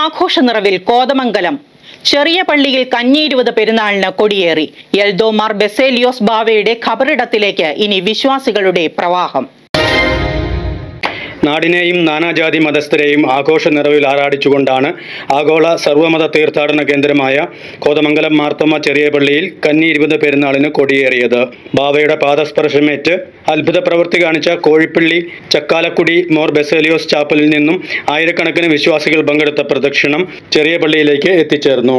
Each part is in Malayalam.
ആഘോഷ നിറവിൽ കോതമംഗലം. ചെറിയ പള്ളിയിൽ കഞ്ഞിയിരുപത് പെരുന്നാളിന് കൊടിയേറി. എൽദോമാർ ബെസേലിയോസ് ബാവയുടെ ഖബറിടത്തിലേക്ക് ഇനി വിശ്വാസികളുടെ പ്രവാഹം. നാടിനെയും നാനാജാതി മതസ്ഥരെയും ആഘോഷ നിറവിൽ ആറാടിച്ചുകൊണ്ടാണ് ആഗോള സർവമത തീർത്ഥാടന കേന്ദ്രമായ കോതമംഗലം മാർത്തോമ ചെറിയ പള്ളിയിൽ കന്നി ഇരുപത് പെരുന്നാളിന് കൊടിയേറിയത്. ബാവയുടെ പാദസ്പർശമേറ്റ് അത്ഭുത പ്രവൃത്തി കാണിച്ച കോഴിപ്പള്ളി ചക്കാലക്കുടി മോർ ബെസേലിയോസ് ചാപ്പലിൽ നിന്നും ആയിരക്കണക്കിന് വിശ്വാസികൾ പങ്കെടുത്ത പ്രദക്ഷിണം ചെറിയ പള്ളിയിലേക്ക് എത്തിച്ചേർന്നു.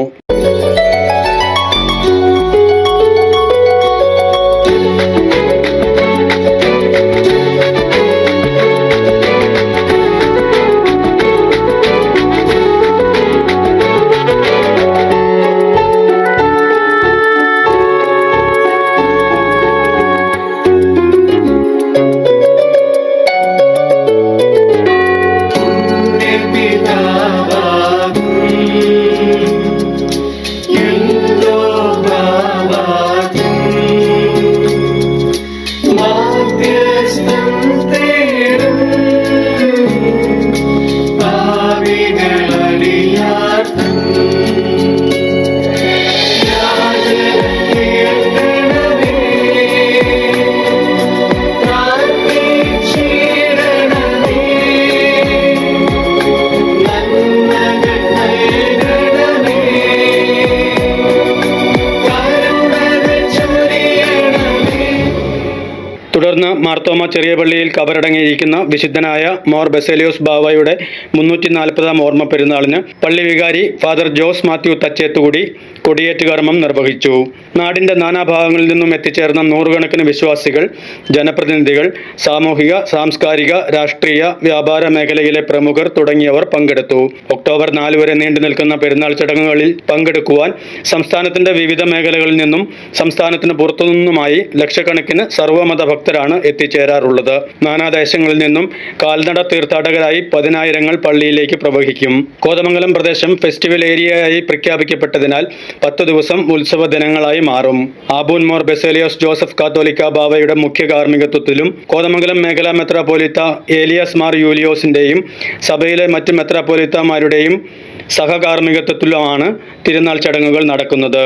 തുടർന്ന് മാർത്തോമ ചെറിയ പള്ളിയിൽ കബറടങ്ങിയിരിക്കുന്ന വിശുദ്ധനായ മോർ ബെസേലിയോസ് ബാവയുടെ മുന്നൂറ്റി നാൽപ്പതാം ഓർമ്മ പെരുന്നാളിന് പള്ളി വികാരി ഫാദർ ജോസ് മാത്യു തച്ചേത്തുകൂടി കൊടിയേറ്റ് കർമ്മം നിർവഹിച്ചു. നാടിന്റെ നാനാഭാഗങ്ങളിൽ നിന്നും എത്തിച്ചേർന്ന നൂറുകണക്കിന് വിശ്വാസികൾ ജനപ്രതിനിധികൾ സാമൂഹിക സാംസ്കാരിക രാഷ്ട്രീയ വ്യാപാര മേഖലയിലെ പ്രമുഖർ തുടങ്ങിയവർ പങ്കെടുത്തു. ഒക്ടോബർ നാല് വരെ നീണ്ടു നിൽക്കുന്ന പെരുന്നാൾ ചടങ്ങുകളിൽ പങ്കെടുക്കുവാൻ സംസ്ഥാനത്തിന്റെ വിവിധ മേഖലകളിൽ നിന്നും സംസ്ഥാനത്തിന് പുറത്തുനിന്നുമായി ലക്ഷക്കണക്കിന് സർവമത ഭക്തരാണ് എത്തിച്ചേരാറുള്ളത്. നാനാദേശങ്ങളിൽ നിന്നും കാൽനട തീർത്ഥാടകരായി പതിനായിരങ്ങൾ പള്ളിയിലേക്ക് പ്രവഹിക്കും. കോതമംഗലം പ്രദേശം ഫെസ്റ്റിവൽ ഏരിയയായി പ്രഖ്യാപിക്കപ്പെട്ടതിനാൽ പത്ത് ദിവസം ഉത്സവ ദിനങ്ങളായി മാറും. ആബൂൻ മോർ ബെസേലിയോസ് ജോസഫ് കാത്തോലിക്ക ബാവയുടെ മുഖ്യ കാർമ്മികത്വത്തിലും കോതമംഗലം മേഖലാ മെത്രാപോലിത്ത ഏലിയാസ് മാർ യൂലിയോസിന്റെയും സഭയിലെ മറ്റ് മെത്രാപോലിത്തമാരുടെയും സഹകാർമ്മികത്വത്തിലുമാണ് തിരുനാൾ ചടങ്ങുകൾ നടക്കുന്നത്.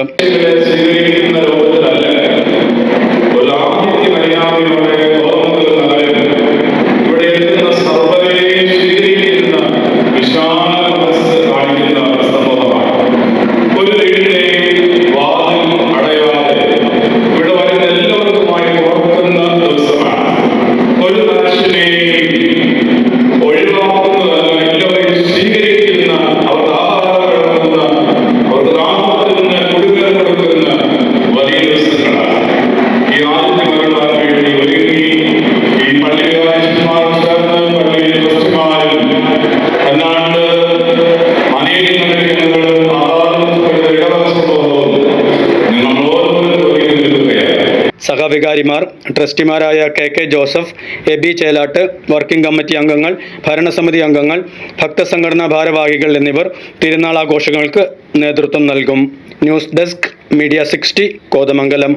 സഹവികാരിമാർ ട്രസ്റ്റിമാരായ K K Joseph A B Chelattu working committee അംഗങ്ങൾ ഭരണസമിതി അംഗങ്ങൾ ഭക്തസംഘടനാ ഭാരവാഹികൾ എന്നിവർ തിരുനാൾ ആഘോഷങ്ങൾക്ക് നേതൃത്വം നൽകും. News desk media sixty Kothamangalam.